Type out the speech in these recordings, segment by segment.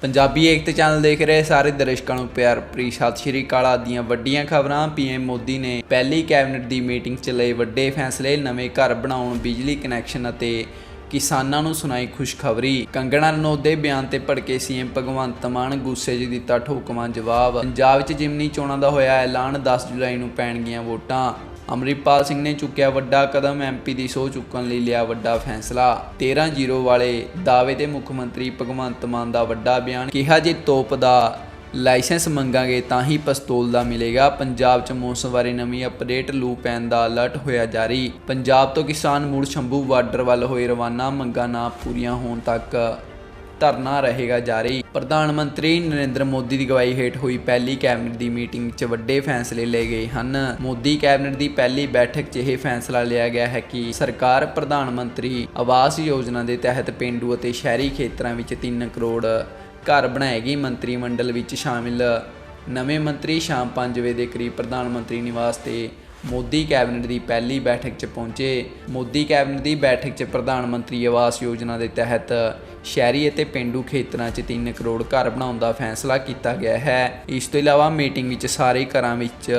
ਪੰਜਾਬੀ ਏਕਤਾ channel ਦੇਖ ਰਹੇ ਸਾਰੇ ਦਰਸ਼ਕਾਂ ਨੂੰ ਪਿਆਰ ਭਰੀ ਸਤਿ ਸ਼੍ਰੀ ਅਕਾਲ। ਆਪ ਦੀਆਂ ਵੱਡੀਆਂ ਖਬਰਾਂ ਪੀਐਮ ਮੋਦੀ ਨੇ ਪਹਿਲੀ ਕੈਬਨਿਟ ਦੀ ਮੀਟਿੰਗ 'ਚ ਲਏ ਵੱਡੇ ਫੈਸਲੇ, ਨਵੇਂ ਘਰ ਬਣਾਉਣ, ਬਿਜਲੀ ਕਨੈਕਸ਼ਨ ਅਤੇ ਕਿਸਾਨਾਂ ਨੂੰ ਸੁਣਾਈ ਖੁਸ਼ਖਬਰੀ। ਕੰਗਣਾ ਰਣੌਤ ਦੇ ਬਿਆਨ ਤੇ ਭੜਕੇ ਸੀਐਮ ਭਗਵੰਤ ਮਾਨ ਗੁੱਸੇ 'ਚ ਦਿੱਤਾ ਠੋਕਵਾਂ ਜਵਾਬ। ਪੰਜਾਬ 'ਚ ਜਿਮਨੀ ਚੋਣਾਂ ਦਾ ਹੋਇਆ ਐਲਾਨ 10 ਜੁਲਾਈ ਨੂੰ ਪੈਣਗੀਆਂ ਵੋਟਾਂ। ਅਮਰਿਤਪਾਲ ਸਿੰਘ ਨੇ ਚੁੱਕਿਆ ਵੱਡਾ ਕਦਮ ਐਮਪੀ ਦੀ ਸੋਚ ਚੁੱਕਣ ਲਈ ਲਿਆ ਵੱਡਾ ਫੈਸਲਾ। 13-0 ਵਾਲੇ ਦਾਅਵੇ ਤੇ ਮੁੱਖ ਮੰਤਰੀ ਭਗਵੰਤ ਮਾਨ ਦਾ ਵੱਡਾ ਬਿਆਨ, ਕਿਹਾ ਜੇ ਤੋਪ ਦਾ ਲਾਇਸੈਂਸ ਮੰਗਾਂਗੇ ਤਾਂ ਹੀ ਪਿਸਤੌਲ ਦਾ ਮਿਲੇਗਾ। ਪੰਜਾਬ 'ਚ ਮੌਸਮ ਬਾਰੇ ਨਵੀਂ ਅਪਡੇਟ, ਲੂ ਪੈਣ ਦਾ ਅਲਰਟ ਹੋਇਆ ਜਾਰੀ। ਪੰਜਾਬ ਤੋਂ ਕਿਸਾਨ ਮੁੜ ਸ਼ੰਭੂ ਬਾਰਡਰ ਵੱਲ ਹੋਏ ਰਵਾਨਾ, ਮੰਗਾਂ ਨਾ ਪੂਰੀਆਂ ਹੋਣ ਤੱਕ ਧਰਨਾ ਰਹੇਗਾ ਜਾਰੀ। ਪ੍ਰਧਾਨ ਮੰਤਰੀ ਨਰਿੰਦਰ ਮੋਦੀ ਦੀ ਗਵਾਹੀ ਹੇਠ ਹੋਈ ਪਹਿਲੀ ਕੈਬਨਿਟ ਦੀ ਮੀਟਿੰਗ 'ਚ ਵੱਡੇ ਫੈਸਲੇ ਲਏ ਗਏ ਹਨ। ਮੋਦੀ ਕੈਬਨਿਟ ਦੀ ਪਹਿਲੀ ਬੈਠਕ 'ਚ ਇਹ ਫੈਸਲਾ ਲਿਆ ਗਿਆ ਹੈ ਕਿ ਸਰਕਾਰ ਪ੍ਰਧਾਨ ਮੰਤਰੀ ਆਵਾਸ ਯੋਜਨਾ ਦੇ ਤਹਿਤ ਪਿੰਡੂ ਅਤੇ ਸ਼ਹਿਰੀ ਖੇਤਰਾਂ ਵਿੱਚ 3 ਕਰੋੜ ਘਰ ਬਣਾਏਗੀ। ਮੰਤਰੀ ਮੰਡਲ ਵਿੱਚ ਸ਼ਾਮਿਲ ਨਵੇਂ ਮੰਤਰੀ ਸ਼ਾਮ 5 ਵਜੇ ਦੇ ਕਰੀਬ ਪ੍ਰਧਾਨ ਮੰਤਰੀ ਨਿਵਾਸ ਤੇ ਮੋਦੀ ਕੈਬਨਿਟ ਦੀ ਪਹਿਲੀ ਬੈਠਕ 'ਚ ਪਹੁੰਚੇ। ਮੋਦੀ ਕੈਬਨਿਟ ਦੀ ਬੈਠਕ 'ਚ ਪ੍ਰਧਾਨ ਮੰਤਰੀ ਆਵਾਸ ਯੋਜਨਾ ਦੇ ਤਹਿਤ ਸ਼ਹਿਰੀ ਅਤੇ ਪਿੰਡੂ ਖੇਤਰਾਂ 'ਚ 3 ਕਰੋੜ ਘਰ ਬਣਾਉਣ ਦਾ ਫੈਸਲਾ ਕੀਤਾ ਗਿਆ ਹੈ। ਇਸ ਤੋਂ ਇਲਾਵਾ ਮੀਟਿੰਗ ਵਿੱਚ ਸਾਰੇ ਘਰਾਂ ਵਿੱਚ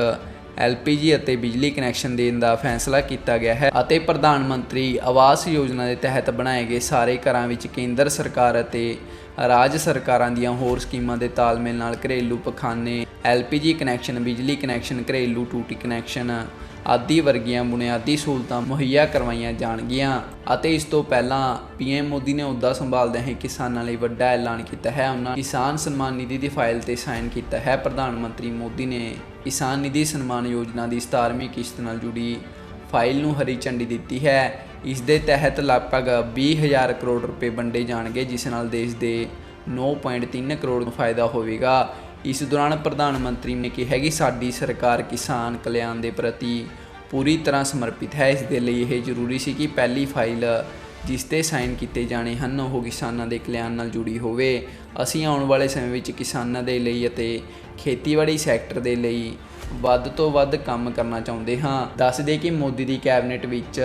ਐਲਪੀਜੀ ਅਤੇ ਬਿਜਲੀ ਕਨੈਕਸ਼ਨ ਦੇਣ ਦਾ ਫੈਸਲਾ ਕੀਤਾ ਗਿਆ ਹੈ ਅਤੇ ਪ੍ਰਧਾਨ ਮੰਤਰੀ ਆਵਾਸ ਯੋਜਨਾ ਦੇ ਤਹਿਤ ਬਣਾਏ ਗਏ ਸਾਰੇ ਘਰਾਂ ਵਿੱਚ ਕੇਂਦਰ ਸਰਕਾਰ ਅਤੇ ਰਾਜ ਸਰਕਾਰਾਂ ਦੀਆਂ ਹੋਰ ਸਕੀਮਾਂ ਦੇ ਤਾਲਮੇਲ ਨਾਲ ਘਰੇਲੂ ਪਖਾਨੇ, ਐਲਪੀਜੀ ਕਨੈਕਸ਼ਨ, ਬਿਜਲੀ ਕਨੈਕਸ਼ਨ, ਘਰੇਲੂ ਟੂਟੀ ਕਨੈਕਸ਼ਨ ਆਦਿ ਵਰਗੀਆਂ ਬੁਨਿਆਦੀ ਸਹੂਲਤਾਂ ਮੁਹੱਈਆ ਕਰਵਾਈਆਂ ਜਾਣਗੀਆਂ ਅਤੇ ਇਸ ਤੋਂ ਪਹਿਲਾਂ ਪੀਐਮ ਮੋਦੀ ਨੇ ਅਹੁਦਾ ਸੰਭਾਲਦਿਆਂ ਹੀ ਕਿਸਾਨਾਂ ਲਈ ਵੱਡਾ ਐਲਾਨ ਕੀਤਾ ਹੈ। ਉਹਨਾਂ ਕਿਸਾਨ ਸਨਮਾਨ ਨਿਧੀ ਦੀ ਫਾਈਲ ਤੇ ਸਾਈਨ ਕੀਤਾ ਹੈ। ਪ੍ਰਧਾਨ ਮੰਤਰੀ ਮੋਦੀ ਨੇ ਕਿਸਾਨ ਨਿਧੀ ਸਨਮਾਨ ਯੋਜਨਾ ਦੀ 17ਵੀਂ ਕਿਸ਼ਤ ਨਾਲ ਜੁੜੀ ਫਾਈਲ ਨੂੰ ਹਰੀ ਝੰਡੀ ਦਿੱਤੀ ਹੈ। ਇਸ ਦੇ ਤਹਿਤ ਲਗਭਗ 20000 ਕਰੋੜ ਰੁਪਏ ਵੰਡੇ ਜਾਣਗੇ, ਜਿਸ ਨਾਲ ਦੇਸ਼ ਦੇ 9.3 ਕਰੋੜ ਨੂੰ ਫਾਇਦਾ ਹੋਵੇਗਾ। ਇਸ ਦੌਰਾਨ ਪ੍ਰਧਾਨ ਮੰਤਰੀ ਨੇ ਕਿਹਾ ਕਿ ਸਾਡੀ ਸਰਕਾਰ ਕਿਸਾਨ ਕਲਿਆਣ ਦੇ ਪ੍ਰਤੀ ਪੂਰੀ ਤਰ੍ਹਾਂ ਸਮਰਪਿਤ ਹੈ। ਇਸ ਦੇ ਲਈ ਇਹ ਜ਼ਰੂਰੀ ਸੀ ਕਿ ਪਹਿਲੀ ਫਾਈਲ ਜਿਸ ਤੇ ਸਾਈਨ ਕੀਤੇ ਜਾਣੇ ਹਨ, ਉਹ ਕਿਸਾਨਾਂ ਦੇ ਕਲਿਆਣ ਨਾਲ ਜੁੜੀ ਹੋਵੇ। ਅਸੀਂ ਆਉਣ ਵਾਲੇ ਸਮੇਂ ਵਿੱਚ ਕਿਸਾਨਾਂ ਦੇ ਲਈ ਅਤੇ ਖੇਤੀਬਾੜੀ ਸੈਕਟਰ ਦੇ ਲਈ ਵੱਧ ਤੋਂ ਵੱਧ ਕੰਮ ਕਰਨਾ ਚਾਹੁੰਦੇ ਹਾਂ। ਦੱਸ ਦੇ ਕਿ ਮੋਦੀ ਦੀ ਕੈਬਨਿਟ ਵਿੱਚ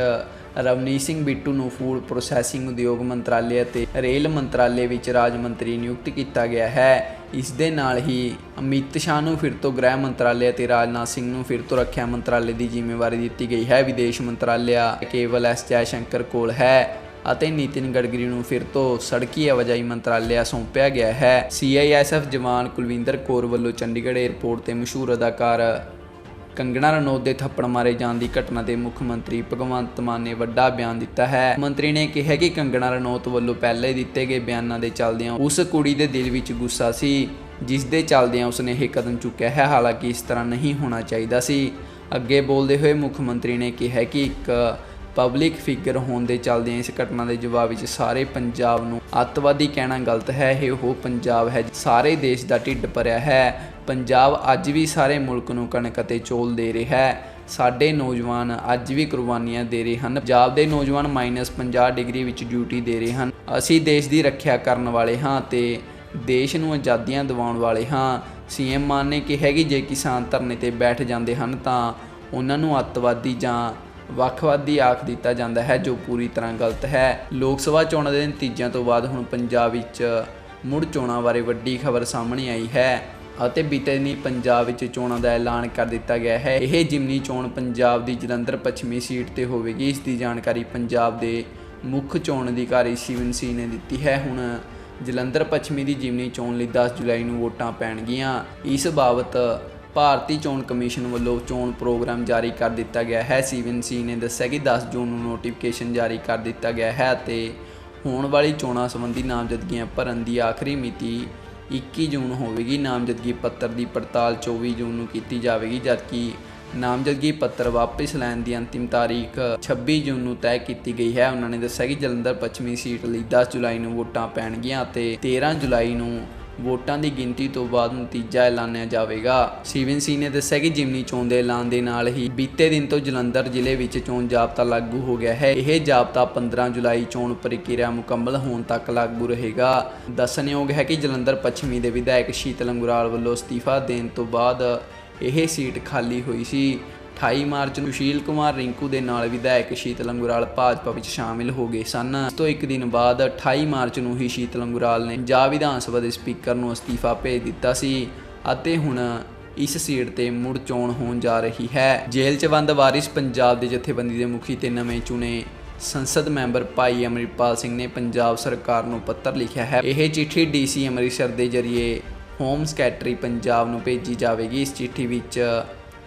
ਰਵਨੀਤ ਸਿੰਘ ਬਿੱਟੂ ਨੂੰ ਫੂਡ ਪ੍ਰੋਸੈਸਿੰਗ ਉਦਯੋਗ ਮੰਤਰਾਲੇ ਅਤੇ ਰੇਲ ਮੰਤਰਾਲੇ ਵਿੱਚ ਰਾਜ ਮੰਤਰੀ ਨਿਯੁਕਤ ਕੀਤਾ ਗਿਆ ਹੈ। ਇਸ ਦੇ ਨਾਲ ਹੀ ਅਮਿਤ ਸ਼ਾਹ ਨੂੰ ਫਿਰ ਤੋਂ ਗ੍ਰਹਿ ਮੰਤਰਾਲੇ ਅਤੇ ਰਾਜਨਾਥ ਸਿੰਘ ਨੂੰ ਫਿਰ ਤੋਂ ਰੱਖਿਆ ਮੰਤਰਾਲੇ ਦੀ ਜ਼ਿੰਮੇਵਾਰੀ ਦਿੱਤੀ ਗਈ ਹੈ। ਵਿਦੇਸ਼ ਮੰਤਰਾਲਿਆ ਕੇਵਲ ਐਸ ਜੈ ਸ਼ੰਕਰ ਕੋਲ ਹੈ ਅਤੇ ਨਿਤਿਨ ਗਡਕਰੀ ਨੂੰ ਫਿਰ ਤੋਂ ਸੜਕੀ ਆਵਾਜਾਈ ਮੰਤਰਾਲਿਆ ਸੌਂਪਿਆ ਗਿਆ ਹੈ। ਸੀਆਈਐਸਐਫ ਜਵਾਨ ਕੁਲਵਿੰਦਰ ਕੌਰ ਵੱਲੋਂ ਚੰਡੀਗੜ੍ਹ 에ਅਰਪੋਰਟ ਤੇ ਮਸ਼ਹੂਰ ਅਦਾਕਾਰ ਕੰਗਣਾ ਰਣੌਤ ਦੇ ਥੱਪੜ ਮਾਰੇ ਜਾਣ ਦੀ ਘਟਨਾ ਤੇ ਮੁੱਖ ਮੰਤਰੀ ਭਗਵੰਤ ਮਾਨ ਨੇ ਵੱਡਾ ਬਿਆਨ ਦਿੱਤਾ ਹੈ। ਮੰਤਰੀ ਨੇ ਕਿਹਾ ਕਿ ਕੰਗਣਾ ਰਣੌਤ ਵੱਲੋਂ ਪਹਿਲੇ ਦਿੱਤੇ ਗਏ ਬਿਆਨਾਂ ਦੇ ਚੱਲਦਿਆਂ ਉਸ ਕੁੜੀ ਦੇ ਦਿਲ ਵਿੱਚ ਗੁੱਸਾ ਸੀ, ਜਿਸ ਦੇ ਚੱਲਦਿਆਂ ਉਸਨੇ ਇਹ ਕਦਮ ਚੁੱਕਿਆ ਹੈ। ਹਾਲਾਂਕਿ ਇਸ ਤਰ੍ਹਾਂ ਨਹੀਂ ਹੋਣਾ ਚਾਹੀਦਾ ਸੀ। ਅੱਗੇ ਬੋਲਦੇ ਹੋਏ ਮੁੱਖ ਮੰਤਰੀ ਨੇ ਕਿਹਾ ਕਿ ਇੱਕ ਪਬਲਿਕ ਫਿਗਰ ਹੋਣ ਦੇ ਚੱਲਦਿਆਂ ਇਸ ਘਟਨਾ ਦੇ ਜਵਾਬ ਵਿੱਚ ਸਾਰੇ ਪੰਜਾਬ ਨੂੰ ਅੱਤਵਾਦੀ ਕਹਿਣਾ ਗਲਤ ਹੈ। ਇਹ ਉਹ ਪੰਜਾਬ ਹੈ, ਸਾਰੇ ਦੇਸ਼ ਦਾ ਢਿੱਡ ਭਰਿਆ ਹੈ। ਪੰਜਾਬ ਅੱਜ ਵੀ ਸਾਰੇ ਮੁਲਕ ਨੂੰ ਕਣਕ ਅਤੇ ਚੌਲ ਦੇ ਰਿਹਾ ਹੈ। ਸਾਡੇ ਨੌਜਵਾਨ ਅੱਜ ਵੀ ਕੁਰਬਾਨੀਆਂ ਦੇ ਰਹੇ ਹਨ। ਪੰਜਾਬ ਦੇ ਨੌਜਵਾਨ -50 ਡਿਗਰੀ ਵਿੱਚ ਡਿਊਟੀ ਦੇ ਰਹੇ ਹਨ। ਅਸੀਂ ਦੇਸ਼ ਦੀ ਰੱਖਿਆ ਕਰਨ ਵਾਲੇ ਹਾਂ ਤੇ ਦੇਸ਼ ਨੂੰ ਆਜ਼ਾਦੀਆਂ ਦਿਵਾਉਣ ਵਾਲੇ ਹਾਂ। ਸੀਐਮ ਮਾਨ ਨੇ ਕਿਹਾ ਕਿ ਜੇ ਕਿਸਾਨ ਧਰਨੇ ਤੇ ਬੈਠ ਜਾਂਦੇ ਹਨ ਤਾਂ ਉਹਨਾਂ ਨੂੰ ਅੱਤਵਾਦੀ ਜਾਂ ਵੱਖਵਾਦੀ ਆਖ ਦਿੱਤਾ ਜਾਂਦਾ ਹੈ, ਜੋ ਪੂਰੀ ਤਰ੍ਹਾਂ ਗਲਤ ਹੈ। ਲੋਕ ਸਭਾ ਚੋਣਾਂ ਦੇ ਨਤੀਜਿਆਂ ਤੋਂ ਬਾਅਦ ਹੁਣ ਪੰਜਾਬ ਵਿੱਚ ਮੁੜ ਚੋਣਾਂ ਬਾਰੇ ਵੱਡੀ ਖਬਰ ਸਾਹਮਣੇ ਆਈ ਹੈ। ਅਤੇ ਬੀਤੇ ਦਿਨੀ ਪੰਜਾਬ ਵਿੱਚ ਚੋਣਾਂ ਦਾ ਐਲਾਨ ਕਰ ਦਿੱਤਾ ਗਿਆ ਹੈ। ਇਹ ਜਿਮਨੀ ਚੋਣ ਪੰਜਾਬ ਦੀ ਜਲੰਧਰ ਪੱਛਮੀ ਸੀਟ ਤੇ ਹੋਵੇਗੀ। ਇਸ ਦੀ ਜਾਣਕਾਰੀ ਪੰਜਾਬ ਦੇ ਮੁੱਖ ਚੋਣ ਅਧਿਕਾਰੀ ਸ਼ਿਵਨ ਸਿੰਘ ਨੇ ਦਿੱਤੀ ਹੈ। ਹੁਣ ਜਲੰਧਰ ਪੱਛਮੀ ਦੀ ਜਿਮਨੀ ਚੋਣ ਲਈ 10 ਜੁਲਾਈ ਨੂੰ ਵੋਟਾਂ ਪੈਣਗੀਆਂ। ਇਸ ਬਾਬਤ ਭਾਰਤੀ ਚੋਣ ਕਮਿਸ਼ਨ ਵੱਲੋਂ ਚੋਣ ਪ੍ਰੋਗਰਾਮ ਜਾਰੀ ਕਰ ਦਿੱਤਾ ਗਿਆ ਹੈ। ਸੀਵਨ ਸੀ ਨੇ ਦੱਸਿਆ ਕਿ 10 ਜੂਨ ਨੂੰ ਨੋਟੀਫਿਕੇਸ਼ਨ ਜਾਰੀ ਕਰ ਦਿੱਤਾ ਗਿਆ ਹੈ ਅਤੇ ਹੋਣ ਵਾਲੀ ਚੋਣਾਂ ਸੰਬੰਧੀ ਨਾਮਜ਼ਦਗੀਆਂ ਭਰਨ ਦੀ ਆਖਰੀ ਮਿਤੀ 21 ਜੂਨ ਹੋਵੇਗੀ। ਨਾਮਜ਼ਦਗੀ ਪੱਤਰ ਦੀ ਪੜਤਾਲ 24 ਜੂਨ ਨੂੰ ਕੀਤੀ ਜਾਵੇਗੀ, ਜਦਕਿ ਨਾਮਜ਼ਦਗੀ ਪੱਤਰ ਵਾਪਸ ਲੈਣ ਦੀ ਅੰਤਿਮ ਤਾਰੀਖ 26 ਜੂਨ ਨੂੰ ਤੈਅ ਕੀਤੀ ਗਈ ਹੈ। ਉਹਨਾਂ ਨੇ ਦੱਸਿਆ ਕਿ ਜਲੰਧਰ ਪੱਛਮੀ ਸੀਟ ਲਈ 10 ਜੁਲਾਈ ਨੂੰ ਵੋਟਾਂ ਪੈਣਗੀਆਂ ਅਤੇ 13 ਜੁਲਾਈ ਨੂੰ ਵੋਟਾਂ ਦੀ ਗਿਣਤੀ ਤੋਂ ਬਾਅਦ ਨਤੀਜਾ ਐਲਾਨਿਆ ਜਾਵੇਗਾ। ਸੀਵਨ ਸੀ ਨੇ ਦੱਸਿਆ ਕਿ ਜਿਮਨੀ ਚੋਣ ਦੇ ਐਲਾਨ ਦੇ ਨਾਲ ਹੀ ਬੀਤੇ ਦਿਨ ਤੋਂ ਜਲੰਧਰ ਜ਼ਿਲ੍ਹੇ ਵਿੱਚ ਚੋਣ ਜਾਬਤਾ ਲਾਗੂ ਹੋ ਗਿਆ ਹੈ। ਇਹ ਜਾਬਤਾ 15 ਜੁਲਾਈ ਚੋਣ ਪ੍ਰਕਿਰਿਆ ਮੁਕੰਮਲ ਹੋਣ ਤੱਕ ਲਾਗੂ ਰਹੇਗਾ। ਦੱਸਣਯੋਗ ਹੈ ਕਿ ਜਲੰਧਰ ਪੱਛਮੀ ਦੇ ਵਿਧਾਇਕ ਸ਼ੀਤਲ ਅੰਗੁਰਾਲ ਵੱਲੋਂ ਅਸਤੀਫਾ ਦੇਣ ਤੋਂ ਬਾਅਦ ਇਹ ਸੀਟ ਖਾਲੀ ਹੋਈ ਸੀ। 28 ਮਾਰਚ ਨੂੰ ਸ਼ੀਲ ਕੁਮਾਰ ਰਿੰਕੂ ਦੇ ਨਾਲ ਵਿਧਾਇਕ ਸ਼ੀਤਲ ਅੰਗੁਰਾਲ ਭਾਜਪਾ ਵਿੱਚ ਸ਼ਾਮਿਲ ਹੋ ਗਏ ਸਨ। ਇਸ ਤੋਂ ਇੱਕ ਦਿਨ ਬਾਅਦ 28 ਮਾਰਚ ਨੂੰ ਹੀ ਸ਼ੀਤਲ ਅੰਗੁਰਾਲ ਨੇ ਪੰਜਾਬ ਵਿਧਾਨ ਸਭਾ ਦੇ ਸਪੀਕਰ ਨੂੰ ਅਸਤੀਫਾ ਭੇਜ ਦਿੱਤਾ ਸੀ ਅਤੇ ਹੁਣ ਇਸ ਸੀਟ ਤੇ ਮੁੜ ਚੋਣ ਹੋਣ ਜਾ ਰਹੀ ਹੈ। ਜੇਲ੍ਹ 'ਚ ਬੰਦ ਵਾਰਿਸ ਪੰਜਾਬ ਦੇ ਜਥੇਬੰਦੀ ਦੇ ਮੁਖੀ ਤੇ ਨਵੇਂ ਚੁਣੇ ਸੰਸਦ ਮੈਂਬਰ ਭਾਈ ਅਮਰਿਤਪਾਲ ਸਿੰਘ ਨੇ ਪੰਜਾਬ ਸਰਕਾਰ ਨੂੰ ਪੱਤਰ ਲਿਖਿਆ ਹੈ। ਇਹ ਚਿੱਠੀ ਡੀਸੀ ਅੰਮ੍ਰਿਤਸਰ ਦੇ ਜ਼ਰੀਏ ਹੋਮ ਸਕੈਟਰੀ ਪੰਜਾਬ ਨੂੰ ਭੇਜੀ ਜਾਵੇਗੀ। ਇਸ ਚਿੱਠੀ ਵਿੱਚ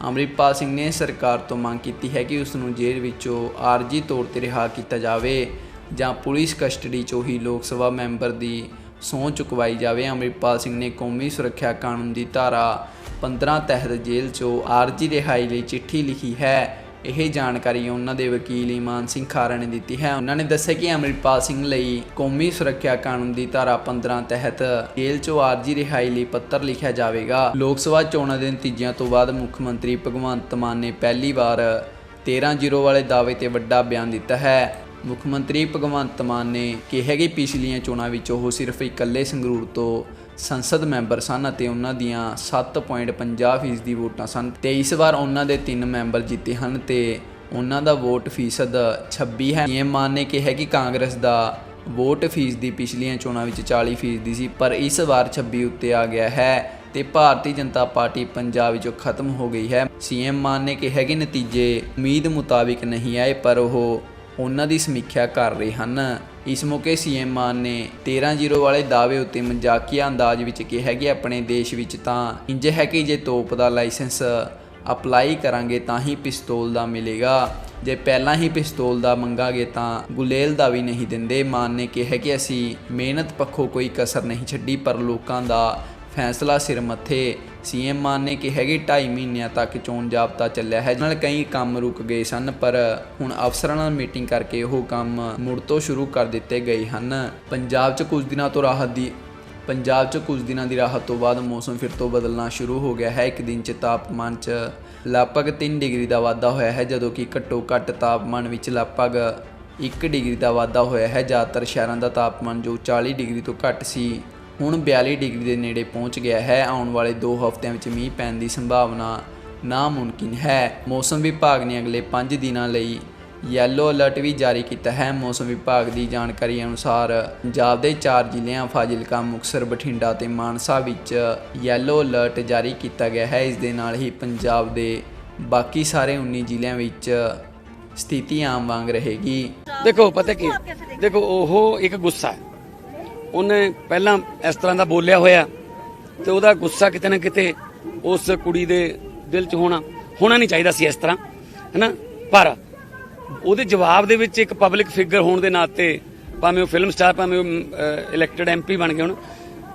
ਅੰਮ੍ਰਿਤਪਾਲ ਸਿੰਘ ਨੇ ਸਰਕਾਰ ਤੋਂ ਮੰਗ ਕੀਤੀ ਹੈ ਕਿ ਉਸ ਨੂੰ ਜੇਲ੍ਹ ਵਿੱਚੋਂ ਆਰਜੀ ਤੌਰ ਤੇ ਰਿਹਾ ਕੀਤਾ ਜਾਵੇ ਜਾਂ ਪੁਲਿਸ ਕਸਟਡੀ 'ਚੋਂ ਹੀ ਲੋਕ ਸਭਾ ਮੈਂਬਰ ਦੀ ਸਹੁੰ ਚੁਕਵਾਈ ਜਾਵੇ। ਅੰਮ੍ਰਿਤਪਾਲ ਸਿੰਘ ਨੇ ਕੌਮੀ ਸੁਰੱਖਿਆ ਕਾਨੂੰਨ ਦੀ ਧਾਰਾ 15 ਤਹਿਤ ਜੇਲ੍ਹ 'ਚੋਂ ਆਰਜੀ ਰਿਹਾਈ ਲਈ ਚਿੱਠੀ ਲਿਖੀ ਹੈ। ਇਹ ਜਾਣਕਾਰੀ ਉਹਨਾਂ ਦੇ ਵਕੀਲ ਇਮਾਨ ਸਿੰਘ ਖਾਰਾ ਨੇ ਦਿੱਤੀ ਹੈ। ਉਹਨਾਂ ਨੇ ਦੱਸਿਆ ਕਿ ਅਮਰਿਤਪਾਲ ਸਿੰਘ ਲਈ ਕੌਮੀ ਸੁਰੱਖਿਆ ਕਾਨੂੰਨ ਦੀ ਧਾਰਾ 15 ਤਹਿਤ ਜੇਲ੍ਹ 'ਚੋਂ ਆਰਜੀ ਰਿਹਾਈ ਲਈ ਪੱਤਰ ਲਿਖਿਆ ਜਾਵੇਗਾ। ਲੋਕ ਸਭਾ ਚੋਣਾਂ ਦੇ ਨਤੀਜਿਆਂ ਤੋਂ ਬਾਅਦ ਮੁੱਖ ਮੰਤਰੀ ਭਗਵੰਤ ਮਾਨ ਨੇ ਪਹਿਲੀ ਵਾਰ 13-0 ਵਾਲੇ ਦਾਅਵੇ ਤੇ ਵੱਡਾ ਬਿਆਨ ਦਿੱਤਾ ਹੈ। ਮੁੱਖ ਮੰਤਰੀ ਭਗਵੰਤ ਮਾਨ ਨੇ ਕਿਹਾ ਕਿ ਪਿਛਲੀਆਂ ਚੋਣਾਂ ਵਿੱਚ ਉਹ ਸਿਰਫ ਇਕੱਲੇ ਸੰਗਰੂਰ ਤੋਂ ਸੰਸਦ ਮੈਂਬਰ ਸਨ ਅਤੇ ਉਹਨਾਂ ਦੀਆਂ 7.50% ਫੀਸਦੀ ਵੋਟਾਂ ਸਨ ਤੇ ਇਸ ਵਾਰ ਉਹਨਾਂ ਦੇ ਤਿੰਨ ਮੈਂਬਰ ਜਿੱਤੇ ਹਨ ਤੇ ਉਹਨਾਂ ਦਾ ਵੋਟ ਫੀਸਦ 26 ਹੈ। ਇਹ ਮਾਨ ਨੇ ਕਿਹਾ ਕਿ ਕਾਂਗਰਸ ਦਾ ਵੋਟ ਫੀਸਦੀ ਪਿਛਲੀਆਂ ਚੋਣਾਂ ਵਿੱਚ 40 ਫੀਸਦੀ ਸੀ, ਪਰ ਇਸ ਵਾਰ 26 ਉੱਤੇ ਆ ਗਿਆ ਹੈ ਤੇ ਭਾਰਤੀ ਜਨਤਾ ਪਾਰਟੀ ਪੰਜਾਬ ਵਿੱਚੋਂ ਖਤਮ ਹੋ ਗਈ ਹੈ। ਸੀਐਮ ਮਾਨ ਨੇ ਕਿਹਾ ਕਿ ਨਤੀਜੇ ਉਮੀਦ ਮੁਤਾਬਿਕ ਨਹੀਂ ਆਏ, ਪਰ ਉਹ ਉਹਨਾਂ ਦੀ ਸਮੀਖਿਆ ਕਰ ਰਹੇ ਹਨ। ਇਸ ਮੌਕੇ ਸੀਐਮ ਮਾਨ ਨੇ 13-0 ਵਾਲੇ ਦਾਅਵੇ ਉੱਤੇ ਮਜ਼ਾਕੀਆ ਅੰਦਾਜ਼ ਵਿੱਚ ਕਿਹਾ ਕਿ ਆਪਣੇ ਦੇਸ਼ ਵਿੱਚ ਤਾਂ ਇੰਜ ਹੈ ਕਿ ਜੇ ਤੋਪ ਦਾ ਲਾਇਸੈਂਸ ਅਪਲਾਈ ਕਰਾਂਗੇ ਤਾਂ ਹੀ ਪਿਸਤੌਲ ਦਾ ਮਿਲੇਗਾ। ਜੇ ਪਹਿਲਾਂ ਹੀ ਪਿਸਤੌਲ ਦਾ ਮੰਗਾਂਗੇ ਤਾਂ ਗੁਲੇਲ ਦਾ ਵੀ ਨਹੀਂ ਦਿੰਦੇ। ਮਾਨ ਨੇ ਕਿਹਾ ਕਿ ਅਸੀਂ ਮਿਹਨਤ ਪੱਖੋਂ ਕੋਈ ਕਸਰ ਨਹੀਂ ਛੱਡੀ, ਪਰ ਲੋਕਾਂ ਦਾ ਫੈਸਲਾ ਸਿਰ ਮੱਥੇ। ਸੀਐਮ ਮਾਨ ਨੇ ਕਿਹਾ ਕਿ 2.5 ਮਹੀਨਿਆਂ ਤੱਕ ਚੋਣ ਜਾਬਤਾ ਚੱਲਿਆ ਹੈ, ਜਿਸ ਨਾਲ ਕਈ ਕੰਮ ਰੁਕ ਗਏ ਸਨ, ਪਰ ਹੁਣ ਅਫਸਰਾਂ ਨਾਲ ਮੀਟਿੰਗ ਕਰਕੇ ਉਹ ਕੰਮ ਮੁੜ ਤੋਂ ਸ਼ੁਰੂ ਕਰ ਦਿੱਤੇ ਗਏ ਹਨ। ਪੰਜਾਬ 'ਚ ਕੁਝ ਦਿਨਾਂ ਤੋਂ ਰਾਹਤ ਦੀ ਪੰਜਾਬ 'ਚ ਕੁਝ ਦਿਨਾਂ ਦੀ ਰਾਹਤ ਤੋਂ ਬਾਅਦ ਮੌਸਮ ਫਿਰ ਤੋਂ ਬਦਲਣਾ ਸ਼ੁਰੂ ਹੋ ਗਿਆ ਹੈ। ਇੱਕ ਦਿਨ 'ਚ ਤਾਪਮਾਨ 'ਚ ਲਗਭਗ 3 ਡਿਗਰੀ ਦਾ ਵਾਧਾ ਹੋਇਆ ਹੈ, ਜਦੋਂ ਕਿ ਘੱਟੋ ਘੱਟ ਤਾਪਮਾਨ ਵਿੱਚ ਲਗਭਗ 1 ਡਿਗਰੀ ਦਾ ਵਾਧਾ ਹੋਇਆ ਹੈ। ਜ਼ਿਆਦਾਤਰ ਸ਼ਹਿਰਾਂ ਦਾ ਤਾਪਮਾਨ ਜੋ 40 ਡਿਗਰੀ ਤੋਂ ਘੱਟ ਸੀ। ਹੁਣ 42 ਡਿਗਰੀ ਦੇ ਨੇੜੇ ਪਹੁੰਚ ਗਿਆ ਹੈ। ਆਉਣ ਵਾਲੇ 2 ਹਫ਼ਤਿਆਂ ਵਿੱਚ ਮੀਂਹ ਪੈਣ ਦੀ ਸੰਭਾਵਨਾ ਨਾਮੁਮਕਿਨ ਹੈ। ਮੌਸਮ ਵਿਭਾਗ ਨੇ ਅਗਲੇ 5 ਦਿਨਾਂ ਲਈ ਯੈਲੋ ਅਲਰਟ ਵੀ ਜਾਰੀ ਕੀਤਾ ਹੈ। ਮੌਸਮ ਵਿਭਾਗ ਦੀ ਜਾਣਕਾਰੀ ਅਨੁਸਾਰ ਪੰਜਾਬ ਦੇ 4 ਜ਼ਿਲ੍ਹਿਆਂ, ਫਾਜ਼ਿਲਕਾ ਮੁਕਸਰ ਬਠਿੰਡਾ ਤੇ ਮਾਨਸਾ ਵਿੱਚ ਯੈਲੋ ਅਲਰਟ ਜਾਰੀ ਕੀਤਾ ਗਿਆ ਹੈ। ਇਸ ਦੇ ਨਾਲ ਹੀ ਪੰਜਾਬ ਦੇ ਬਾਕੀ ਸਾਰੇ 19 ਜ਼ਿਲ੍ਹਿਆਂ ਵਿੱਚ ਸਥਿਤੀ ਆਮ ਵਾਂਗ ਰਹੇਗੀ। ਦੇਖੋ, ਪਤਾ ਕੀ? ਦੇਖੋ, ਉਹ ਇੱਕ ਗੁੱਸਾ ਹੈ। ਉਹਨੇ ਪਹਿਲਾਂ ਇਸ ਤਰ੍ਹਾਂ ਦਾ ਬੋਲਿਆ ਹੋਇਆ ਤੇ ਉਹਦਾ ਗੁੱਸਾ ਕਿਤੇ ਨਾ ਕਿਤੇ ਉਸ ਕੁੜੀ ਦੇ ਦਿਲ 'ਚ ਹੋਣਾ ਹੋਣਾ ਨਹੀਂ ਚਾਹੀਦਾ ਸੀ ਇਸ ਤਰ੍ਹਾਂ, ਹੈਨਾ? ਪਰ ਉਹਦੇ ਜਵਾਬ ਦੇ ਵਿੱਚ ਇੱਕ ਪਬਲਿਕ ਫਿਗਰ ਹੋਣ ਦੇ ਨਾਤੇ ਭਾਵੇਂ ਉਹ ਫਿਲਮ ਸਟਾਰ ਭਾਵੇਂ ਉਹ ਇਲੈਕਟਡ ਐਮਪੀ ਬਣ ਗਏ ਹੁਣ,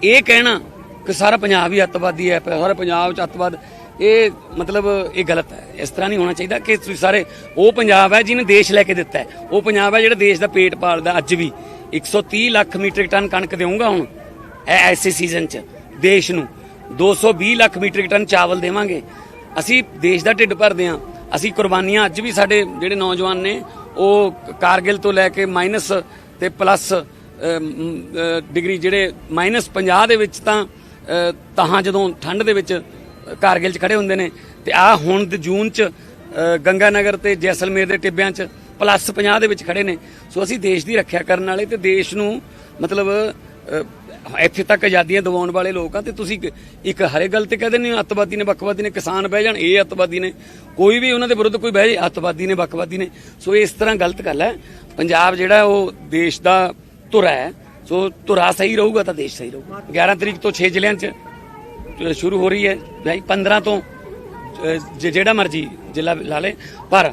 ਇਹ ਕਹਿਣਾ ਕਿ ਸਾਰਾ ਪੰਜਾਬ ਹੀ ਅੱਤਵਾਦੀ ਹੈ, ਸਾਰਾ ਪੰਜਾਬ 'ਚ ਅੱਤਵਾਦ, ਇਹ ਮਤਲਬ ਇਹ ਗਲਤ ਹੈ। ਇਸ ਤਰ੍ਹਾਂ ਨਹੀਂ ਹੋਣਾ ਚਾਹੀਦਾ ਕਿ ਤੁਸੀਂ ਸਾਰੇ, ਉਹ ਪੰਜਾਬ ਹੈ ਜਿਹਨੇ ਦੇਸ਼ ਲੈ ਕੇ ਦਿੱਤਾ ਉਹ ਪੰਜਾਬ ਹੈ ਜਿਹੜਾ ਦੇਸ਼ ਦਾ ਪੇਟ ਪਾਲਦਾ ਅੱਜ ਵੀ। 130 ਲੱਖ ਮੀਟ੍ਰਿਕ ਟਨ ਕਣਕ ਦੇਊਂਗਾ ਹੁਣ ਐਸੇ ਸੀਜ਼ਨ 'ਚ ਦੇਸ਼ ਨੂੰ। 220 ਲੱਖ ਮੀਟ੍ਰਿਕ ਟਨ ਚਾਵਲ ਦੇਵਾਂਗੇ। ਅਸੀਂ ਦੇਸ਼ ਦਾ ਢਿੱਡ ਭਰਦੇ ਹਾਂ ਅਸੀਂ ਕੁਰਬਾਨੀਆਂ ਅੱਜ ਵੀ ਸਾਡੇ ਜਿਹੜੇ ਨੌਜਵਾਨ ਨੇ ਉਹ ਕਾਰਗਿਲ ਤੋਂ ਲੈ ਕੇ ਮਾਈਨਸ ਤੇ ਪਲੱਸ ਡਿਗਰੀ ਜਿਹੜੇ ਮਾਈਨਸ 50 ਦੇ ਵਿੱਚ ਤਾਂ ਅ, ਜਦੋਂ ਠੰਡ ਦੇ ਵਿੱਚ ਕਾਰਗਿਲ 'ਚ ਖੜੇ ਹੁੰਦੇ ਨੇ। ਤੇ ਆ ਹੁਣ ਜੂਨ 'ਚ ਗੰਗਾ ਨਗਰ ਤੇ ਜੈਸਲਮੇਰ ਦੇ ਟਿੱਬਿਆਂ 'ਚ ਪਲੱਸ 50 ਦੇ ਵਿੱਚ ਖੜੇ ਨੇ। ਸੋ ਅਸੀਂ ਦੇਸ਼ ਦੀ ਰੱਖਿਆ ਕਰਨ ਵਾਲੇ ਤੇ ਦੇਸ਼ ਨੂੰ, ਮਤਲਬ ਇੱਥੇ ਤੱਕ ਆਜ਼ਾਦੀਆਂ ਦਿਵਾਉਣ ਵਾਲੇ ਲੋਕ ਆ ਤੇ ਤੁਸੀਂ ਇੱਕ- ਇੱਕ ਹਰੇ ਗੱਲ ਤੇ ਕਹਿੰਦੇ ਨੇ ਅੱਤਵਾਦੀ ਨੇ ਵੱਖਵਾਦੀ ਨੇ ਕਿਸਾਨ ਬਹਿ ਜਾਣ, ਇਹ ਅੱਤਵਾਦੀ ਨੇ। ਕੋਈ ਵੀ ਉਹਨਾਂ ਦੇ ਵਿਰੁੱਧ ਕੋਈ ਬਹਿ ਜਾਏ, ਅੱਤਵਾਦੀ ਨੇ, ਵੱਖਵਾਦੀ ਨੇ। ਸੋ ਇਸ ਤਰ੍ਹਾਂ ਗਲਤ ਗੱਲ ਹੈ। ਪੰਜਾਬ ਜਿਹੜਾ ਉਹ ਦੇਸ਼ ਦਾ ਧੁਰਾ ਹੈ, ਸੋ ਧੁਰਾ ਸਹੀ ਰਹੂਗਾ ਤਾਂ ਦੇਸ਼ ਸਹੀ ਰਹੂਗਾ। 11 ਤਰੀਕ ਤੋਂ 6 ਜ਼ਿਲ੍ਹਿਆਂ 'ਚ ਸ਼ੁਰੂ ਹੋ ਰਹੀ ਹੈ। ਭਾਈ 15 ਤੋਂ ਜਿਹੜਾ ਮਰਜ਼ੀ ਜ਼ਿਲ੍ਹਾ ਲਾ ਲੇ ਪਰ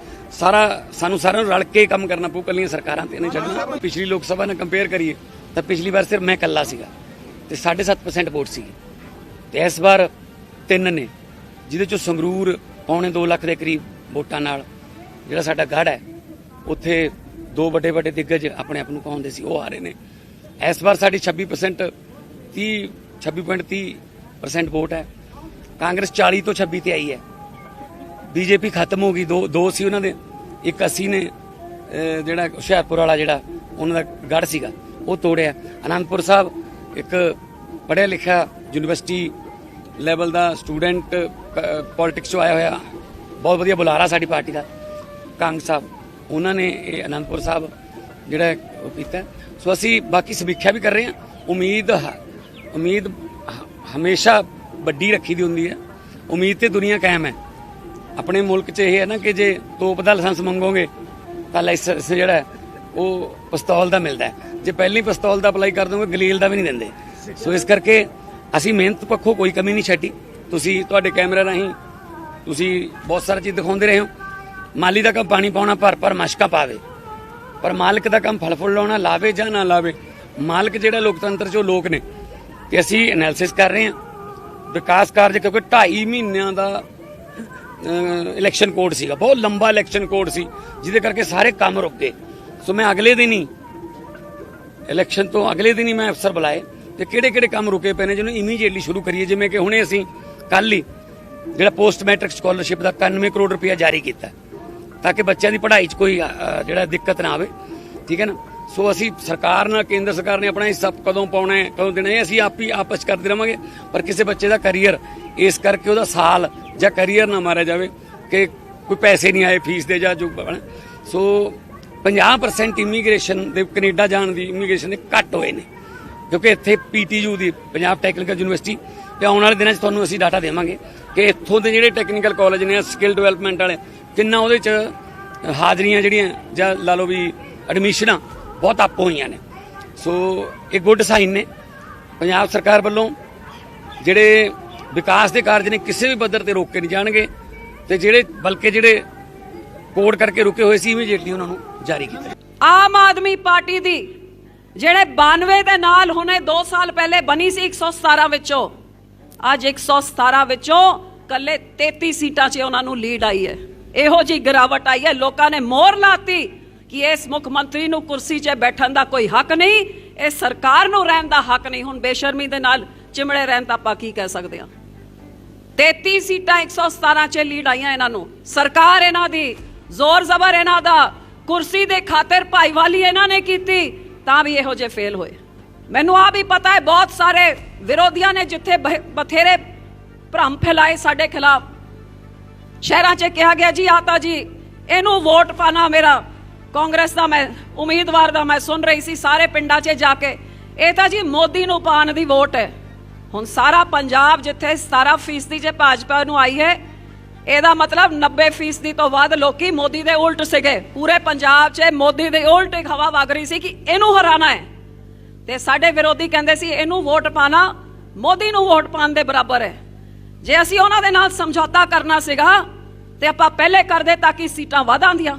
ਸਾਰਾ ਸਾਨੂੰ ਸਾਰਿਆਂ ਨੂੰ ਰਲ ਕੇ ਕੰਮ ਕਰਨਾ ਪਊ ਕੱਲੀਆਂ ਸਰਕਾਰਾਂ ਤੇ ਨਹੀਂ ਛੱਡਣਾ ਪਿਛਲੀ ਲੋਕ ਸਭਾ ਨਾਲ ਕੰਪੇਅਰ ਕਰੀਏ, ਤਾਂ ਪਿਛਲੀ ਵਾਰ ਸਿਰਫ ਮੈਂ ਇਕੱਲਾ ਸੀਗਾ ਤੇ 7.5% ਵੋਟ ਸੀ ਤੇ ਇਸ ਵਾਰ ਤਿੰਨ ਨੇ, ਜਿਹਦੇ ਚੋਂ ਸੰਗਰੂਰ ਪੌਣੇ 2 ਲੱਖ ਦੇ ਕਰੀਬ ਵੋਟਾਂ ਨਾਲ ਜਿਹੜਾ ਸਾਡਾ ਗੜ ਹੈ, ਉੱਥੇ ਦੋ ਵੱਡੇ ਵੱਡੇ ਦਿੱਗਜ ਆਪਣੇ ਆਪ ਨੂੰ ਕਹਾਉਂਦੇ ਸੀ, ਉਹ ਆ ਰਹੇ ਨੇ। ਇਸ ਵਾਰ ਸਾਡੀ 26% 30 26.30% ਵੋਟ ਹੈ। ਕਾਂਗਰਸ 40 ਤੋਂ 26 ਤੇ ਆਈ ਹੈ। ਬੀਜੇਪੀ ਖਤਮ ਹੋ ਗਈ, ਦੋ ਦੋ ਸੀ ਉਹਨਾਂ ਦੇ। ਇੱਕ ਅਸੀਂ ਨੇ ਜਿਹੜਾ ਹੁਸ਼ਿਆਰਪੁਰ ਵਾਲਾ ਜਿਹੜਾ, ਉਹਨਾਂ ਦਾ ਗੜ ਸੀਗਾ, ਉਹ ਤੋੜਿਆ। ਅਨੰਦਪੁਰ ਸਾਹਿਬ ਇੱਕ ਪੜ੍ਹਿਆ ਲਿਖਿਆ ਯੂਨੀਵਰਸਿਟੀ ਲੈਵਲ ਦਾ ਸਟੂਡੈਂਟ ਪੋਲਿਟਿਕਸ ਚ ਆਇਆ ਹੋਇਆ। ਬਹੁਤ ਵਧੀਆ ਬੁਲਾਰਾ ਸਾਡੀ ਪਾਰਟੀ ਦਾ, ਕੰਗ ਸਾਹਿਬ। ਉਹਨਾਂ ਨੇ ਇਹ ਅਨੰਦਪੁਰ ਸਾਹਿਬ ਜਿਹੜਾ ਉਹ ਕੀਤਾ। ਸੋ ਅਸੀਂ ਬਾਕੀ ਸਮੀਖਿਆ ਵੀ ਕਰ ਰਹੇ ਹਾਂ। ਉਮੀਦ ਹ- ਉਮੀਦ ਹ- ਹਮੇਸ਼ਾ ਵੱਡੀ ਰੱਖੀ ਦੀ ਹੁੰਦੀ ਹੈ। ਉਮੀਦ ਤੇ ਦੁਨੀਆ ਕਾਇਮ ਹੈ। ਆਪਣੇ ਮੁਲਕ 'ਚ ਇਹ ਹੈ ਨਾ ਕਿ ਜੇ ਤੋਪ ਦਾ ਲਾਇਸੈਂਸ ਮੰਗੋਗੇ, ਤਾਂ ਲਾਇਸੈਂਸ ਜਿਹੜਾ ਉਹ ਪਿਸਤੌਲ ਦਾ ਮਿਲਦਾ ਜੇ ਪਹਿਲੀ ਪਿਸਤੌਲ ਦਾ ਅਪਲਾਈ ਕਰ ਦੋਗੇ, ਗਲੀਲ ਦਾ ਵੀ ਨਹੀਂ ਦਿੰਦੇ। ਸੋ ਇਸ ਕਰਕੇ ਅਸੀਂ ਮਿਹਨਤ ਪੱਖੋਂ ਕੋਈ ਕਮੀ ਨਹੀਂ ਛੱਡੀ। ਤੁਸੀਂ ਤੁਹਾਡੇ ਕੈਮਰੇ ਰਾਹੀਂ ਤੁਸੀਂ ਬਹੁਤ ਸਾਰਾ ਚੀਜ਼ ਦਿਖਾਉਂਦੇ ਰਹੇ ਹੋ। ਮਾਲੀ ਦਾ ਕੰਮ ਪਾਣੀ ਪਾਉਣਾ ਭਰ ਭਰ ਮਸ਼ਕਾ ਪਾਵੇ ਪਰ ਮਾਲਕ ਦਾ ਕੰਮ ਫਲ ਫੁੱਲ ਲਾਉਣਾ, ਲਾਵੇ ਜਾਂ ਨਾ ਲਾਵੇ, ਮਾਲਕ ਜਿਹੜਾ ਲੋਕਤੰਤਰ ਚੋਂ ਲੋਕ ਨੇ। ਤੇ ਅਸੀਂ ਐਨਾਲਿਸਿਸ ਕਰ ਰਹੇ ਹਾਂ। ਵਿਕਾਸ ਕਾਰਜ ਕਿਉਂਕਿ 2.5 ਮਹੀਨਿਆਂ ਦਾ ਇਲੈਕਸ਼ਨ ਕੋਡ ਸੀਗਾ। ਬਹੁਤ ਲੰਬਾ ਇਲੈਕਸ਼ਨ ਕੋਡ ਸੀ, ਜਿਹਦੇ ਕਰਕੇ ਸਾਰੇ ਕੰਮ ਰੁਕ ਗਏ। ਸੋ ਮੈਂ ਅਗਲੇ ਦਿਨ ਹੀ ਇਲੈਕਸ਼ਨ ਤੋਂ ਅਗਲੇ ਦਿਨ ਹੀ ਮੈਂ ਅਫਸਰ ਬੁਲਾਏ ਤੇ ਕਿਹੜੇ ਕਿਹੜੇ ਕੰਮ ਰੁਕੇ ਪਏ ਨੇ ਜਿਹਨੂੰ ਇਮੀਡੀਏਟਲੀ ਸ਼ੁਰੂ ਕਰੀਏ। ਜਿਵੇਂ ਕਿ ਹੁਣੇ ਅਸੀਂ ਕੱਲ ਹੀ ਜਿਹੜਾ ਪੋਸਟ ਮੈਟ੍ਰਿਕ ਸਕਾਲਰਸ਼ਿਪ ਦਾ 91 ਕਰੋੜ ਰੁਪਇਆ ਜਾਰੀ ਕੀਤਾ। ਤਾਂ ਕਿ ਬੱਚਿਆਂ ਦੀ ਪੜ੍ਹਾਈ 'ਚ ਕੋਈ ਜਿਹੜਾ ਦਿੱਕਤ ਨਾ ਆਵੇ। ਠੀਕ ਹੈ ਨਾ? ਸੋ ਅਸੀਂ ਸਰਕਾਰ ਨਾਲ, ਕੇਂਦਰ ਸਰਕਾਰ ਨੇ ਆਪਣਾ ਹਿੱਸਾ ਕਦੋਂ ਪਾਉਣਾ ਹੈ, ਕਦੋਂ ਦੇਣਾ ਹੈ ਅਸੀਂ ਆਪ ਹੀ ਆਪਸ 'ਚ ਕਰਦੇ ਰਵਾਂਗੇ। ਪਰ ਕਿਸੇ ਬੱਚੇ ਦਾ ਕੈਰੀਅਰ ਇਸ ਕਰਕੇ ਉਹਦਾ ਸਾਲ ਜਾਂ ਕੈਰੀਅਰ ਨਾ ਮਾਰਿਆ ਜਾਵੇ ਕਿ ਕੋਈ ਪੈਸੇ ਨਹੀਂ ਆਏ ਫੀਸ ਦੇ ਜਾਂ ਜੋ ਸੋ 50% ਇਮੀਗ੍ਰੇਸ਼ਨ ਦੇ ਕੈਨੇਡਾ ਜਾਣ ਦੀ ਇਮੀਗ੍ਰੇਸ਼ਨ ਦੇ ਘੱਟ ਹੋਏ ਨੇ। ਕਿਉਂਕਿ ਇੱਥੇ ਪੀਟੀਯੂ ਦੀ, ਪੰਜਾਬ ਟੈਕਨੀਕਲ ਯੂਨੀਵਰਸਿਟੀ ਤੇ ਆਉਣ ਵਾਲੇ ਦਿਨਾਂ 'ਚ ਤੁਹਾਨੂੰ ਅਸੀਂ ਡਾਟਾ ਦੇਵਾਂਗੇ ਕਿ ਇੱਥੋਂ ਦੇ ਜਿਹੜੇ ਟੈਕਨੀਕਲ ਕਾਲਜ ਨੇ ਸਕਿੱਲ ਡਿਵੈਲਪਮੈਂਟ ਵਾਲੇ, ਕਿੰਨਾ ਉਹਦੇ 'ਚ ਹਾਜ਼ਰੀਆਂ ਜਿਹੜੀਆਂ ਜਾਂ ਲਾ ਲਓ ਵੀ ਐਡਮਿਸ਼ਨਾਂ ਬਹੁਤ ਅੱਪ ਹੋਈਆਂ ਨੇ। ਸੋ ਇਹ ਗੁੱਡ ਸਾਈਨ ਨੇ। ਪੰਜਾਬ ਸਰਕਾਰ ਵੱਲੋਂ ਜਿਹੜੇ ਵਿਕਾਸ ਦੇ ਕਾਰਜ ਨੇ, ਕਿਸੇ ਵੀ ਪੱਧਰ ਤੇ ਰੋਕੇ ਨਹੀਂ ਜਾਣਗੇ ਤੇ ਜਿਹੜੇ, ਬਲਕਿ ਜਿਹੜੇ ਕੋਡ ਕਰਕੇ ਰੁਕੇ ਹੋਏ ਸੀ ਇਮੀਡੀਏਟਲੀ ਉਹਨਾਂ ਨੂੰ ਜਾਰੀ ਕੀਤਾ ਆਮ ਆਦਮੀ ਪਾਰਟੀ ਦੀ, ਜਿਹੜੇ 92 ਦੇ ਨਾਲ ਹੁਣੇ 2 ਸਾਲ ਪਹਿਲੇ ਬਣੀ ਸੀ 117 ਵਿੱਚੋਂ, ਅੱਜ 117 ਵਿੱਚੋਂ ਕੱਲੇ 33 ਸੀਟਾਂ 'ਚ ਉਹਨਾਂ ਨੂੰ ਲੀਡ ਆਈ ਹੈ। ਇਹੋ ਜੀ ਗਿਰਾਵਟ ਆਈ ਹੈ, ਲੋਕਾਂ ਨੇ ਮੋਹਰ ਲਾਤੀ। ਕਿ ਇਸ ਮੁੱਖ ਮੰਤਰੀ ਨੂੰ ਕੁਰਸੀ 'ਤੇ ਬੈਠਣ ਦਾ ਕੋਈ ਹੱਕ ਨਹੀਂ, ਇਹ ਸਰਕਾਰ ਨੂੰ ਰਹਿਣ ਦਾ ਹੱਕ ਨਹੀਂ। ਹੁਣ ਬੇਸ਼ਰਮੀ ਦੇ ਨਾਲ ਚਿਮੜੇ ਰਹਿਣ ਤਾਂ ਆਪਾਂ ਕੀ ਕਹਿ ਸਕਦੇ ਹਾਂ। 33 ਸੀਟਾਂ 117 ਚ ਲੀਡ ਆਈਆਂ ਇਹਨਾਂ ਨੂੰ। ਸਰਕਾਰ ਇਹਨਾਂ ਦੀ, ਜ਼ੋਰ ਜ਼ਬਰ ਇਹਨਾਂ ਦਾ, ਕੁਰਸੀ ਦੇ ਖਾਤਰ ਭਾਈਵਾਲੀ ਇਹਨਾਂ ਨੇ ਕੀਤੀ, ਤਾਂ ਵੀ ਇਹੋ ਜਿਹੇ ਫੇਲ ਹੋਏ। ਮੈਨੂੰ ਆ ਵੀ ਪਤਾ ਹੈ, ਬਹੁਤ ਸਾਰੇ ਵਿਰੋਧੀਆਂ ਨੇ ਜਿੱਥੇ ਬ- ਬਥੇਰੇ ਭ੍ਰਮ ਫੈਲਾਏ ਸਾਡੇ ਖਿਲਾਫ। ਸ਼ਹਿਰਾਂ 'ਚ ਕਿਹਾ ਗਿਆ, ਜੀ ਆਤਾ ਜੀ, ਇਹਨੂੰ ਵੋਟ ਪਾਣਾ ਮੇਰਾ ਕਾਂਗਰਸ ਦਾ ਮੈਂ, ਉਮੀਦਵਾਰ ਦਾ ਮੈਂ ਸੁਣ ਰਹੀ ਸੀ ਸਾਰੇ ਪਿੰਡਾਂ 'ਚ ਜਾ ਕੇ। ਇਹ ਤਾਂ ਜੀ ਮੋਦੀ ਨੂੰ ਪਾਣ ਦੀ ਵੋਟ ਹੈ। ਹੁਣ ਸਾਰਾ ਪੰਜਾਬ ਜਿੱਥੇ 17% ਜੇ ਭਾਜਪਾ ਨੂੰ ਆਈ ਹੈ, ਇਹਦਾ ਮਤਲਬ 90% ਤੋਂ ਵੱਧ ਲੋਕੀ ਮੋਦੀ ਦੇ ਉਲਟ ਸੀਗੇ। ਪੂਰੇ ਪੰਜਾਬ 'ਚ ਮੋਦੀ ਦੇ ਉਲਟ ਇੱਕ ਹਵਾ ਵਗ ਰਹੀ ਸੀ ਕਿ ਇਹਨੂੰ ਹਰਾਣਾ ਹੈ। ਤੇ ਸਾਡੇ ਵਿਰੋਧੀ ਕਹਿੰਦੇ ਸੀ, ਇਹਨੂੰ ਵੋਟ ਪਾਣਾ ਮੋਦੀ ਨੂੰ ਵੋਟ ਪਾਣ ਦੇ ਬਰਾਬਰ ਹੈ। ਜੇ ਅਸੀਂ ਉਹਨਾਂ ਦੇ ਨਾਲ ਸਮਝੌਤਾ ਕਰਨਾ ਸੀਗਾ, ਤੇ ਆਪਾਂ ਪਹਿਲੇ ਕਰਦੇ ਤਾਂ ਕਿ ਸੀਟਾਂ ਵਧ ਆਂਦੀਆਂ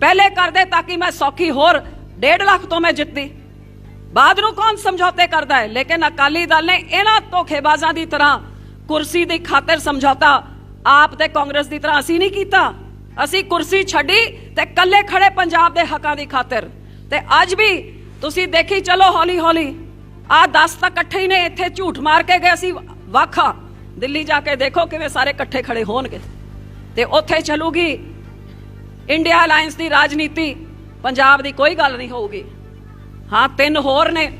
ਪਹਿਲੇ ਕਰਦੇ ਤਾਂ ਕਿ ਮੈਂ ਸੌਖੀ ਹੋਰ 1.5 ਲੱਖ ਤੋਂ ਮੈਂ ਜਿੱਤਦੀ। ਬਾਅਦ ਨੂੰ ਕੌਣ ਸਮਝੌਤੇ ਕਰਦਾ ਹੈ? ਲੇਕਿਨ ਅਕਾਲੀ ਦਲ ਨੇ ਇਹਨਾਂ ਧੋਖੇਬਾਜ਼ਾਂ ਦੀ ਤਰ੍ਹਾਂ ਕੁਰਸੀ ਦੀ ਖਾਤਰ ਸਮਝੌਤਾ ਆਪ ਤੇ ਕਾਂਗਰਸ ਦੀ ਤਰ੍ਹਾਂ ਅਸੀਂ ਨਹੀਂ ਕੀਤਾ। ਅਸੀਂ ਕੁਰਸੀ ਛੱਡੀ ਤੇ ਕੱਲੇ ਖੜੇ ਪੰਜਾਬ ਦੇ ਹੱਕਾਂ ਦੀ ਖਾਤਰ। ਤੇ ਅੱਜ ਵੀ ਤੁਸੀਂ ਦੇਖੀ ਚਲੋ ਹੌਲੀ ਹੌਲੀ। ਆ 10 ਤਾਂ ਇਕੱਠੇ ਹੀ ਨੇ, ਇੱਥੇ ਝੂਠ ਮਾਰ ਕੇ ਗਏ ਅਸੀਂ। ਵਾਖਾ ਦਿੱਲੀ ਜਾ ਕੇ ਦੇਖੋ ਕਿਵੇਂ ਸਾਰੇ ਇਕੱਠੇ ਖੜੇ ਹੋਣਗੇ। ਤੇ ਉੱਥੇ ਚੱਲੂਗੀ ਇੰਡੀਆ ਅਲਾਈਅੰਸ ਦੀ ਰਾਜਨੀਤੀ ਪੰਜਾਬ ਦੀ ਕੋਈ ਗੱਲ ਨਹੀਂ ਹੋਊਗੀ। ਹਾਂ, ਤਿੰਨ ਹੋਰ ਨੇ।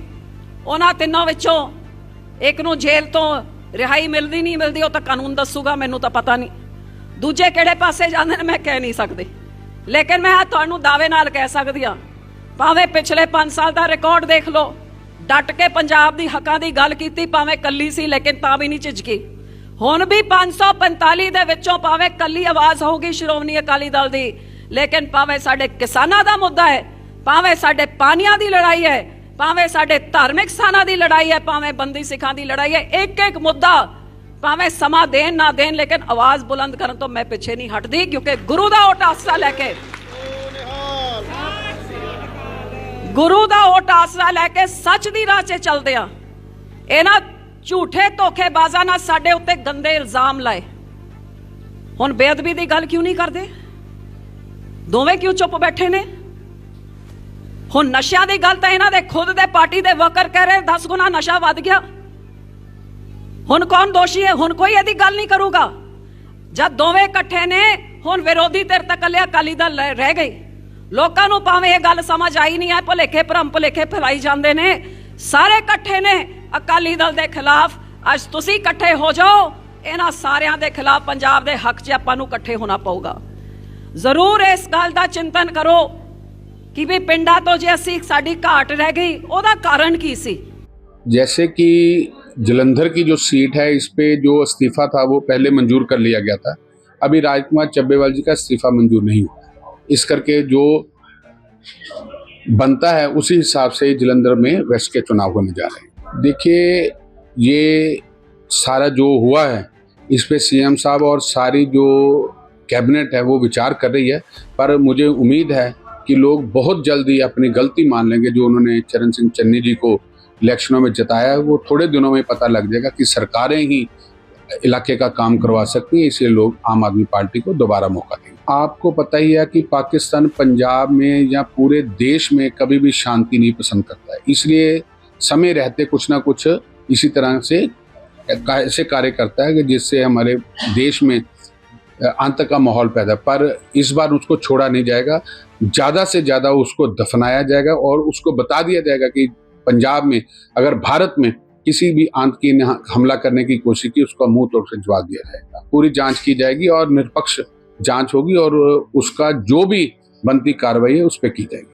ਉਹਨਾਂ ਤਿੰਨਾਂ ਵਿੱਚੋਂ ਇੱਕ ਨੂੰ ਜੇਲ੍ਹ ਤੋਂ ਰਿਹਾਈ ਮਿਲਦੀ ਨਹੀਂ ਮਿਲਦੀ, ਉਹ ਤਾਂ ਕਾਨੂੰਨ ਦੱਸੂਗਾ, ਮੈਨੂੰ ਤਾਂ ਪਤਾ ਨਹੀਂ। ਦੂਜੇ ਕਿਹੜੇ ਪਾਸੇ ਜਾਂਦੇ ਨੇ, ਮੈਂ ਕਹਿ ਨਹੀਂ ਸਕਦੀ। ਲੇਕਿਨ ਮੈਂ ਤੁਹਾਨੂੰ ਦਾਅਵੇ ਨਾਲ ਕਹਿ ਸਕਦੀ ਹਾਂ, ਭਾਵੇਂ ਪਿਛਲੇ 5 ਸਾਲ ਦਾ ਰਿਕਾਰਡ ਦੇਖ ਲਓ, ਡਟ ਕੇ ਪੰਜਾਬ ਦੀ ਹੱਕਾਂ ਦੀ ਗੱਲ ਕੀਤੀ, ਭਾਵੇਂ ਕੱਲੀ ਸੀ, ਲੇਕਿਨ ਤਾਂ ਵੀ ਨਹੀਂ ਝਿਜਕੀ। ਹੁਣ ਵੀ 545 ਦੇ ਵਿੱਚੋਂ ਭਾਵੇਂ ਕੱਲੀ ਆਵਾਜ਼ ਹੋਊਗੀ, ਸ਼੍ਰੋਮਣੀ ਅਕਾਲੀ ਦਲ ਦੀ ਲੇਕਿਨ ਭਾਵੇਂ ਸਾਡੇ ਕਿਸਾਨਾਂ ਦਾ ਮੁੱਦਾ ਹੈ, ਭਾਵੇਂ ਸਾਡੇ ਪਾਣੀਆਂ ਦੀ ਲੜਾਈ ਹੈ, ਭਾਵੇਂ ਸਾਡੇ ਧਾਰਮਿਕ ਸਥਾਨਾਂ ਦੀ ਲੜਾਈ ਹੈ, ਭਾਵੇਂ ਬੰਦੀ ਸਿੱਖਾਂ ਦੀ ਲੜਾਈ ਹੈ ਇੱਕ ਇੱਕ ਮੁੱਦਾ ਭਾਵੇਂ ਸਮਾਂ ਦੇਣ ਨਾ ਦੇਣ, ਲੇਕਿਨ ਆਵਾਜ਼ ਬੁਲੰਦ ਕਰਨ ਤੋਂ ਮੈਂ ਪਿੱਛੇ ਨਹੀਂ ਹਟਦੀ, ਕਿਉਂਕਿ ਗੁਰੂ ਦਾ ਓਟ ਆਸਰਾ ਲੈ ਕੇ ਗੁਰੂ ਦਾ ਓਟ ਆਸਰਾ ਲੈ ਕੇ ਸੱਚ ਦੀ ਰਾਹ 'ਚ ਚੱਲਦੇ ਆ। ਇਹਨਾਂ ਝੂਠੇ ਧੋਖੇਬਾਜ਼ਾਂ ਨਾਲ ਸਾਡੇ ਉੱਤੇ ਗੰਦੇ ਇਲਜ਼ਾਮ ਲਾਏ। ਹੁਣ ਬੇਅਦਬੀ ਦੀ ਗੱਲ ਕਿਉਂ ਨਹੀਂ ਕਰਦੇ? ਦੋਵੇਂ ਕਿਉਂ ਚੁੱਪ ਬੈਠੇ ਨੇ? ਹੁਣ ਨਸ਼ਿਆਂ ਦੀ ਗੱਲ ਤਾਂ ਇਹਨਾਂ ਦੇ ਖੁਦ ਦੇ ਪਾਰਟੀ ਦੇ ਵਰਕਰ ਕਹਿ ਰਹੇ 10 ਗੁਣਾ ਨਸ਼ਾ ਵੱਧ ਗਿਆ। ਹੁਣ ਕੌਣ ਦੋਸ਼ੀ ਹੈ? ਹੁਣ ਕੋਈ ਇਹਦੀ ਗੱਲ ਨਹੀਂ ਕਰੂਗਾ। ਜਦ ਦੋਵੇਂ ਇਕੱਠੇ ਨੇ, ਹੁਣ ਵਿਰੋਧੀ ਧਿਰ ਤੱਕ ਕੱਲਿਆ ਅਕਾਲੀ ਦਲ ਰਹਿ- ਰਹਿ ਗਈ ਲੋਕਾਂ ਨੂੰ ਭਾਵੇਂ ਇਹ ਗੱਲ ਸਮਝ ਆਈ ਨਹੀਂ ਹੈ, ਭੁਲੇਖੇ ਭਰਮ ਭੁਲੇਖੇ ਫੈਲਾਈ ਜਾਂਦੇ ਨੇ। ਸਾਰੇ ਇਕੱਠੇ ਨੇ ਅਕਾਲੀ ਦਲ ਦੇ ਖਿਲਾਫ। ਅੱਜ ਤੁਸੀਂ ਇਕੱਠੇ ਹੋ ਜਾਓ, ਇਹਨਾਂ ਸਾਰਿਆਂ ਦੇ ਖਿਲਾਫ ਪੰਜਾਬ ਦੇ ਹੱਕ 'ਚ ਆਪਾਂ ਨੂੰ ਇਕੱਠੇ ਹੋਣਾ ਪਊਗਾ। ਜ਼ਰੂਰ ਇਸ ਗੱਲ ਦਾ ਚਿੰਤਨ ਕਰੋ ਕਿ ਵੀ ਪਿੰਡਾਂ ਤੋਂ ਜੇ ਅਸੀਂ ਸਾਡੀ ਘਾਟ ਰਹਿ ਗਈ ਉਹਦਾ ਕਾਰਨ ਕੀ ਸੀ जैसे कि जलंधर की जो सीट है इस पे जो इस्तीफा था वो पहले मंजूर कर लिया गया था अभी राजकुमार चब्बेवाल जी का इस्तीफा मंजूर नहीं हुआ इस करके जो बनता है उसी हिसाब से जलंधर में वेस्ट के चुनाव होने जा रहे हैं देखिए ये सारा जो हुआ है इस पे सीएम साहब और सारी जो कैबिनेट है, वो विचार कर रही है, पर मुझे उम्मीद है कि लोग बहुत जल्दी अपनी गलती मान लेंगे, जो उन्होंने चरण सिंह चन्नी जी को इलेक्शनों में जताया है, वो थोड़े दिनों में पता लग जाएगा कि सरकारें ही इलाके का काम करवा सकती हैं, इसलिए लोग आम आदमी पार्टी को दोबारा मौका देंगे। आपको पता ही है कि पाकिस्तान पंजाब में या पूरे देश में कभी भी शांति नहीं पसंद करता है, इसलिए समय रहते कुछ ना कुछ इसी तरह से ऐसे कार्य करता है कि जिससे हमारे देश में आतंक का माहौल पैदा। पर इस बार उसको छोड़ा नहीं जाएगा। ज़्यादा से ज़्यादा उसको दफनाया जाएगा और उसको बता दिया जाएगा कि पंजाब में, अगर भारत में किसी भी आतंकी ने, हमला करने की कोशिश की, उसका मुँह तोड़ से जवाब दिया जाएगा। पूरी जाँच की जाएगी और निरपक्ष जाँच होगी और उसका जो भी बनती कार्रवाई है, उस पर की जाएगी।